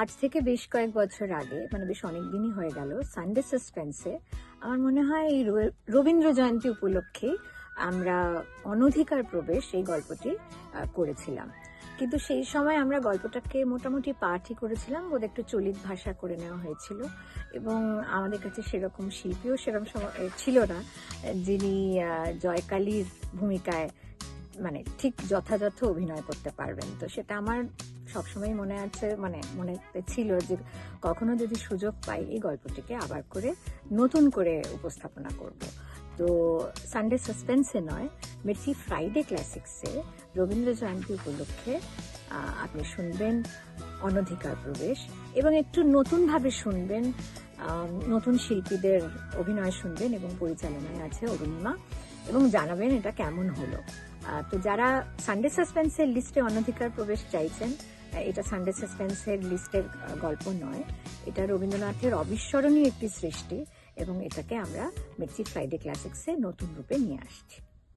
আজ থেকে বেশ কয়েক বছর আগে মানে বেশ অনেক দিনই হয়ে গেল সানডে সাসপেন্সে আমার মনে হয় এই রবীন্দ্র জয়ন্তী উপলক্ষে আমরা অনধিকার প্রবেশ এই গল্পটি করেছিলাম। কিন্তু সেই সময় আমরা গল্পটাকে মোটামুটি পাঠই করেছিলাম বোধ একটু চলিত ভাষা করে নেওয়া হয়েছিল। এবং আমাদের কাছে সেরকম শিল্পীও সেরকম ছিল না, যিনি জয়কালীর ভূমিকায় মানে ঠিক যথাযথ অভিনয় করতে পারবেন। তো সেটা আমার সবসময় মনে আছে মানে মনে ছিল যে কখনো যদি সুযোগ পাই এই গল্পটিকে আবার করে নতুন করে উপস্থাপনা করব। তো সানডে সাসপেন্সে নয়, মির্চি ফ্রাইডে ক্লাসিক্সে রবীন্দ্র জয়ন্তী উপলক্ষে আপনি শুনবেন অনধিকার প্রবেশ এবং একটু নতুনভাবে শুনবেন নতুন শিল্পীদের অভিনয় শুনবেন এবং পরিচালনায় আছে অরুণিমা এবং জানাবেন এটা কেমন হলো। তো যারা সানডে সাসপেন্সের লিস্টে অনধিকার প্রবেশ চাইছেন এটা সানডে সাসপেন্সের লিস্টের গল্প নয়। এটা রবীন্দ্রনাথের অবিস্মরণীয় একটি সৃষ্টি এবং এটাকে আমরা মির্চি ফ্রাইডে ক্লাসিক্সে নতুন রূপে নিয়ে আসছি।